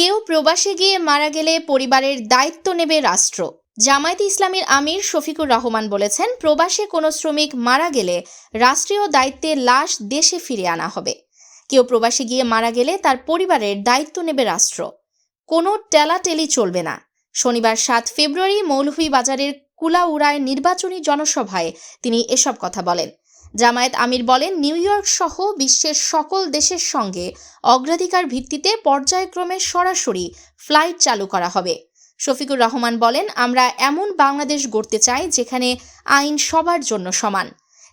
কেউ প্রবাসে গিয়ে মারা গেলে পরিবারের দায়িত্ব নেবে রাষ্ট্র। জামায়াতে ইসলামীর আমির শফিকুর রহমান বলেছেন, প্রবাসে কোনো শ্রমিক মারা গেলে রাষ্ট্রীয় দায়িত্বে লাশ দেশে ফিরে আনা হবে। কেউ প্রবাসে গিয়ে মারা গেলে তার পরিবারের দায়িত্ব নেবে রাষ্ট্র। কোনো টেলাটেলি চলবে না। শনিবার সাত ফেব্রুয়ারি মৌলভীবাজারের কুলাউড়ায় নির্বাচনী জনসভায় তিনি এসব কথা বলেন। জামায়াত আমির বলেন, নিউ ইয়র্ক সহ বিশ্বের সকল দেশের সঙ্গে অগ্রাধিকার ভিত্তিতে পর্যায়ক্রমে সরাসরি ফ্লাইট চালু করা হবে। শফিকুর রহমান বলেন, আমরা এমন বাংলাদেশ গড়তে চাই যেখানে আইন সবার জন্য সমান।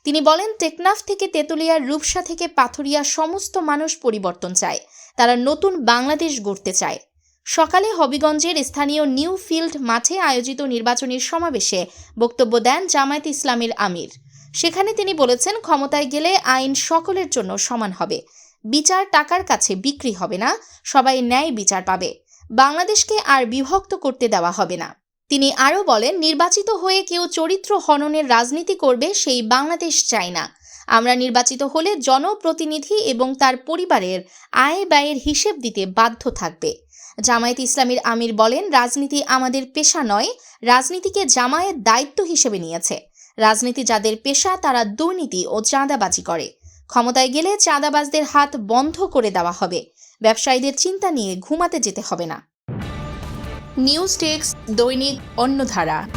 তিনি বলেন, টেকনাফ থেকে তেতুলিয়ার রূপসা থেকে পাথরিয়া সমস্ত মানুষ পরিবর্তন চায়। তারা নতুন বাংলাদেশ গড়তে চায়। সকালে হবিগঞ্জের স্থানীয় নিউ ফিল্ড মাঠে আয়োজিত নির্বাচনী সমাবেশে বক্তব্য দেন জামায়াত ইসলামের আমির। সেখানে তিনি বলেছেন, ক্ষমতায় গেলে আইন সকলের জন্য সমান হবে। বিচার টাকার কাছে বিক্রি হবে না, সবাই ন্যায় বিচার পাবে। বাংলাদেশকে আর বিভক্ত করতে দেওয়া হবে না। তিনি আরও বলেন, নির্বাচিত হয়ে কেউ চরিত্র হননের রাজনীতি করবে, সেই বাংলাদেশ চাই না। আমরা নির্বাচিত হলে জনপ্রতিনিধি এবং তার পরিবারের আয় ব্যয়ের হিসেব দিতে বাধ্য থাকবে। জামায়াত ইসলামীর আমির বলেন, রাজনীতি আমাদের পেশা নয়, রাজনীতিকে জামায়াত দায়িত্ব হিসেবে নিয়েছে। রাজনীতি যাদের পেশা, তারা দুর্নীতি ও চাঁদাবাজি করে। ক্ষমতায় গেলে চাঁদাবাজদের হাত বন্ধ করে দেওয়া হবে। ব্যবসায়ীদের চিন্তা নিয়ে ঘুমাতে যেতে হবে না। নিউজ টেক্স দৈনিক অন্যধারা।